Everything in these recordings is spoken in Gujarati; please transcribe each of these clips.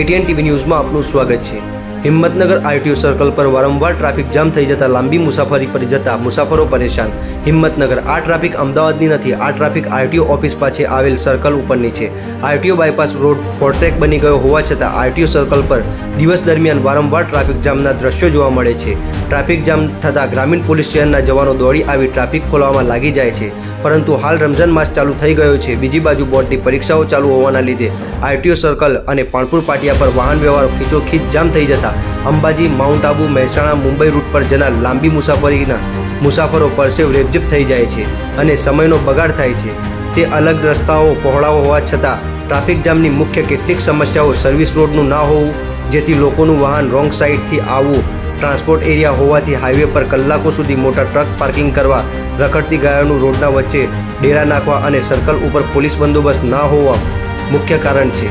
એટીએન ટીવી ન્યૂઝમાં આપનું સ્વાગત છે. હિંમતનગર આરટીઓ સર્કલ પર વારંવાર ટ્રાફિક જામ થઈ જતા લાંબી મુસાફરી પર જતા મુસાફરો પરેશાન. હિંમતનગર, આ ટ્રાફિક અમદાવાદની નથી, આ ટ્રાફિક આરટીઓ ઓફિસ પાસે આવેલ સર્કલ ઉપરની છે. આરટીઓ બાયપાસ રોડ ફોરટ્રેક બની ગયો હોવા છતાં આરટીઓ સર્કલ પર દિવસ દરમિયાન વારંવાર ટ્રાફિક જામના દ્રશ્યો જોવા મળે છે. ટ્રાફિક જામ થતાં ગ્રામીણ પોલીસ સ્ટેશનના જવાનો દોડી આવી ટ્રાફિક ખોલવામાં લાગી જાય છે. પરંતુ હાલ રમઝાન માસ ચાલુ થઈ ગયો છે. બીજી બાજુ બોર્ડની પરીક્ષાઓ ચાલુ હોવાના લીધે આરટીઓ સર્કલ અને પાણપુર પાટિયા પર વાહન વ્યવહાર ખીચોખીચ જામ થઈ જતા અંબાજી, માઉન્ટ આબુ, મહેસાણા, મુંબઈ રૂટ પર જનાર લાંબી મુસાફરીના મુસાફરો પરસેવ રેપઝેપ થઈ જાય છે અને સમયનો બગાડ થાય છે. તે અલગ રસ્તાઓ, પહોળાઓ હોવા છતાં ટ્રાફિક જામની મુખ્ય કેટલીક સમસ્યાઓ સર્વિસ રોડનું ના હોવું, જેથી લોકોનું વાહન રોંગ સાઈડથી આવવું ટ્રાન્સપોર્ટ એરિયા હોવાથી હાઈવે પર કલાકો સુધી મોટા ટ્રક પાર્કિંગ કરવા રખડતી ગાયોનું રોડના વચ્ચે ડેરા નાખવા અને સર્કલ ઉપર પોલીસ બંદોબસ્ત ના હોવા મુખ્ય કારણ છે.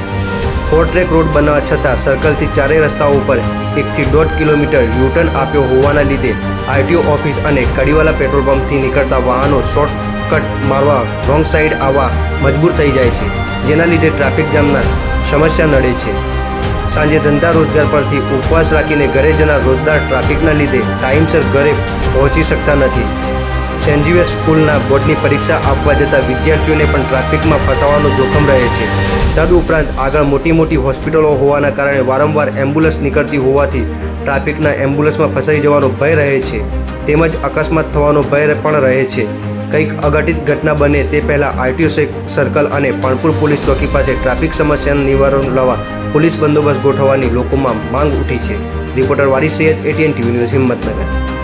ફોર ટ્રેક રોડ બનવા છતાં સર્કલથી ચારેય રસ્તાઓ ઉપર એકથી દોઢ કિલોમીટર યુટર્ન આપ્યો હોવાના લીધે આરટીઓ ઓફિસ અને કડીવાલા પેટ્રોલ પંપથી નીકળતા વાહનો શોર્ટકટ મારવા રોંગ સાઈડ આવવા મજબૂર થઈ જાય છે, જેના લીધે ટ્રાફિક જામના સમસ્યા નડે છે. સાંજે ધંધા રોજગાર પરથી ઉપવાસ રાખીને ઘરે જનાર રોજદાર ટ્રાફિકના લીધે ટાઈમસર ઘરે પહોંચી શકતા નથી. સેન્જીવેસ સ્કૂલના બોર્ડની પરીક્ષા આપવા જતા વિદ્યાર્થીઓને પણ ટ્રાફિકમાં ફસાવાનું જોખમ રહે છે. તદુપરાંત આગળ મોટી મોટી હોસ્પિટલો હોવાના કારણે વારંવાર એમ્બ્યુલન્સ નીકળતી હોવાથી ટ્રાફિકના એમ્બ્યુલન્સમાં ફસાઈ જવાનો ભય રહે છે. તેમજ અકસ્માત થવાનો ભય પણ રહે છે. કંઈક અઘટિત ઘટના બને તે પહેલાં આરટીઓ સર્કલ અને પાણપુર પોલીસ ચોકી પાસે ટ્રાફિક સમસ્યાનું નિવારણ લાવવા પોલીસ બંદોબસ્ત ગોઠવવાની લોકોમાં માંગ ઉઠી છે. Reporter Vari Sayed ATN TV news Himmatnagar.